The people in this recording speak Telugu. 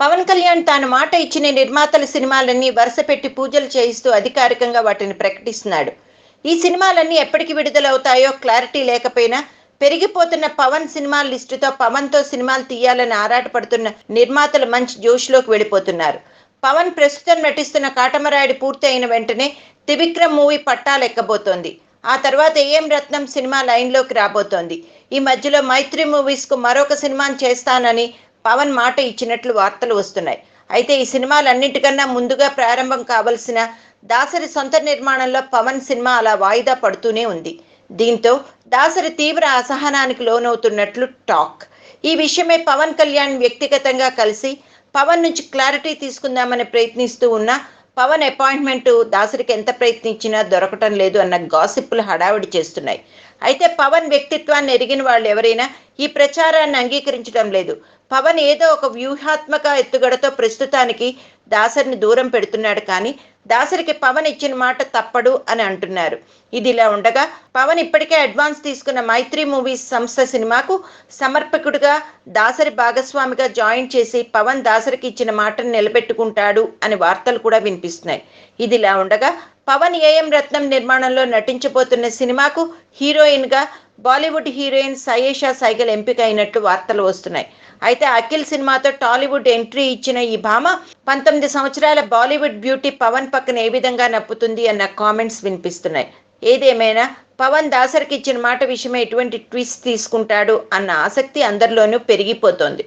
పవన్ కళ్యాణ్ తాను మాట ఇచ్చిన నిర్మాతల సినిమాలన్నీ వరుస పెట్టి పూజలు చేయిస్తూ అధికారికంగా వాటిని ప్రకటిస్తున్నాడు. ఈ సినిమాలన్నీ ఎప్పటికి విడుదలవుతాయో క్లారిటీ లేకపోయినా పెరిగిపోతున్న పవన్ సినిమా లిస్టుతో పవన్తో సినిమాలు తీయాలని ఆరాటపడుతున్న నిర్మాతలు మంచి జోష్లోకి వెళ్ళిపోతున్నారు. పవన్ ప్రస్తుతం నటిస్తున్న కాటమరాయుడు పూర్తి అయిన వెంటనే త్రివిక్రమ్ మూవీ పట్టాలెక్కబోతోంది. ఆ తర్వాత ఏం రత్నం సినిమా లైన్లోకి రాబోతోంది. ఈ మధ్యలో మైత్రి మూవీస్కు మరొక సినిమాని చేస్తానని పవన్ మాట ఇచ్చినట్లు వార్తలు వస్తున్నాయి. అయితే ఈ సినిమాలన్నింటికన్నా ముందుగా ప్రారంభం కావలసిన దాసరి సొంత నిర్మాణంలో పవన్ సినిమా అలా వాయిదా పడుతూనే ఉంది. దీంతో దాసరి తీవ్ర అసహనానికి లోనవుతున్నట్లు టాక్. ఈ విషయమే పవన్ కళ్యాణ్ వ్యక్తిగతంగా కలిసి పవన్ నుంచి క్లారిటీ తీసుకుందామని ప్రయత్నిస్తూ ఉన్నా పవన్ అపాయింట్మెంట్ దాసరికి ఎంత ప్రయత్నించినా దొరకటం లేదు అన్న గాసిప్పులు హడావిడి చేస్తున్నాయి. అయితే పవన్ వ్యక్తిత్వాన్ని ఎరిగిన వాళ్ళు ఎవరైనా ఈ ప్రచారాన్ని అంగీకరించడం లేదు. పవన్ ఏదో ఒక వ్యూహాత్మక ఎత్తుగడతో ప్రస్తుతానికి దాసరిని దూరం పెడుతున్నాడు కానీ దాసరికి పవన్ ఇచ్చిన మాట తప్పడు అని అంటున్నారు. ఇది ఇలా ఉండగా పవన్ ఇప్పటికే అడ్వాన్స్ తీసుకున్న మైత్రి మూవీస్ సంస్థ సినిమాకు సమర్పకుడిగా దాసరి భాగస్వామిగా జాయిన్ చేసి పవన్ దాసరికి ఇచ్చిన మాటను నిలబెట్టుకుంటాడు అని వార్తలు కూడా వినిపిస్తున్నాయి. ఇది ఇలా ఉండగా పవన్ ఏఎం రత్నం నిర్మాణంలో నటించబోతున్న సినిమాకు హీరోయిన్గా బాలీవుడ్ హీరోయిన్ సయేషా సైగల్ ఎంపిక అయినట్లు వార్తలు వస్తున్నాయి. అయితే అఖిల్ సినిమాతో టాలీవుడ్ ఎంట్రీ ఇచ్చిన ఈ భామ పంతొమ్మిది సంవత్సరాల బాలీవుడ్ బ్యూటీ పవన్ పక్కన ఏ విధంగా నప్పుతుంది అన్న కామెంట్స్ వినిపిస్తున్నాయి. ఏదేమైనా పవన్ దాసరికి ఇచ్చిన మాట విషయమే ఎటువంటి ట్విస్ట్ తీసుకుంటాడు అన్న ఆసక్తి అందరిలోనూ పెరిగిపోతోంది.